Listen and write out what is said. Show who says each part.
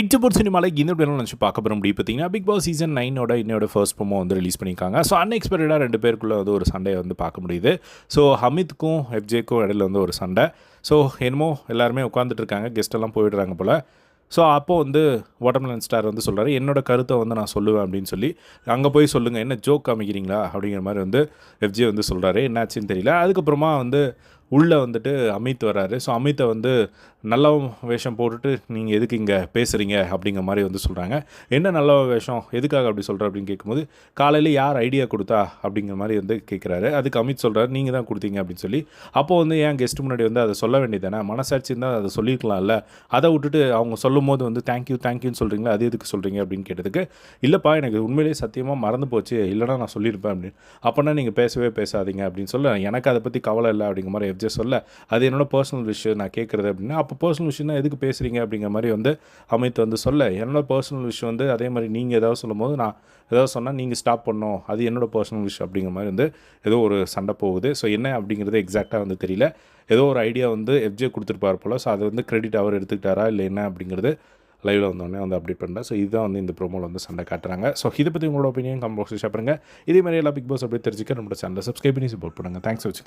Speaker 1: எக்ஜபோர்ட் சினிமாவில் இந்த பேரும் நினச்சி பார்க்க போகிற முடியும் பார்த்தீங்கன்னா பிக் பாஸ் சீசன் நைனோட இன்னோட ஃபர்ஸ்ட் ப்ரோமோ வந்து ரிலீஸ் பண்ணியிருக்காங்க. ஸோ அன்எக்ஸ்பெக்டடாக ரெண்டு பேருக்குள்ளே வந்து ஒரு சண்டையை வந்து பார்க்க முடியுது. ஸோ ஹமித்க்கும் எஃப்ஜேக்கும் இடையில வந்து ஒரு சண்டை. ஸோ என்னமோ எல்லாருமே உட்காந்துட்டு இருக்காங்க. கெஸ்டெல்லாம் போயிடுறாங்க போல். ஸோ அப்போ வந்து வாட்டர்மெலன் ஸ்டார் வந்து சொல்கிறாரு என்னோட கருத்தை வந்து நான் சொல்லுவேன் அப்படின்னு சொல்லி அங்கே போய் சொல்லுங்கள் என்ன ஜோக் காமிக்கிறீங்களா? அப்படிங்கிற மாதிரி வந்து எஃப்ஜே வந்து சொல்கிறாரு என்னாச்சுன்னு தெரியல. அதுக்கப்புறமா வந்து உள்ளே வந்துட்டு அமித் வராரு ஸோ அமித்தை வந்து நல்ல வேஷம் போட்டுட்டு நீங்கள் எதுக்கு இங்கே பேசுகிறீங்க அப்படிங்கிற மாதிரி வந்து சொல்கிறாங்க என்ன நல்ல வேஷம்? எதுக்காக அப்படி சொல்கிற அப்படின்னு கேட்கும்போது காலையில் யார் ஐடியா கொடுத்தா? அப்படிங்கிற மாதிரி வந்து கேட்குறாரு. அதுக்கு அமித் சொல்கிறாரு நீங்கள் தான் கொடுத்தீங்க அப்படின்னு சொல்லி. அப்போ வந்து ஏன் கெஸ்ட் முன்னாடி வந்து அதை சொல்ல வேண்டியதானே மனசாட்சி இருந்தால் அதை சொல்லியிருக்கலாம்ல அதை விட்டுட்டு அவங்க சொல்லும் போது வந்து தேங்க்யூ தேங்க்யூன்னு சொல்கிறீங்களா அது எதுக்கு சொல்கிறீங்க அப்படின்னு கேட்டதுக்கு இல்லைப்பா எனக்கு உண்மையிலேயே சத்தியமாக மறந்து போச்சு. இல்லைனா நான் சொல்லியிருப்பேன் அப்படின்னு. அப்போனா நீங்கள் பேசவே பேசாதீங்க அப்படின்னு சொல்ல எனக்கு அதை பற்றி கவலை இல்லை அப்படிங்கிற மாதிரி எஃப்ஜே சொல்ல அது என்னோட பர்சனல் விஷயம். நான் கேட்குறது அப்படின்னா அப்போ பர்சனல் விஷயம் எதுக்கு பேசுகிறீங்க அப்படிங்கிற மாதிரி வந்து அமித் வந்து சொல்ல. என்னோட பர்சனல் விஷயம் வந்து அதே மாதிரி நீங்கள் ஏதாவது சொல்லும்போது நான் ஏதாவது சொன்னால் நீங்கள் ஸ்டாப் பண்ணணும். அது என்னோட பர்சனல் விஷயம் அப்படிங்கிற மாதிரி வந்து ஏதோ ஒரு சண்டை போகுது. ஸோ என்ன அப்படிங்கிறது எக்ஸாக்டாக வந்து தெரியல. ஏதோ ஒரு ஐடியா வந்து எஃப்ஜே கொடுத்துருப்பார் போல். ஸோ அதை வந்து கிரெடிட் அவர் எடுத்துக்கிட்டாரா இல்லை என்ன அப்படிங்கிறது லைவில் வந்தோடனே வந்து அப்டேட் பண்ணுறேன் ஸோ இதுதான் வந்து இந்த ப்ரோமோவில் வந்து சண்டை காட்டுறாங்க. ஸோ இதை பற்றி உங்களோட ஒப்பீனியன் கம்போஸ் பாக்ஸில் ஷேர் பண்ணுங்கள் இதே மாதிரி எல்லா பிக் பாஸ் அப்படியே தெரிஞ்சுக்க நம்மளோட சேனலை சப்ஸ்கிரைப் பண்ணி சப்போர்ட் பண்ணுங்கள் தேங்க்ஸ் வச்சு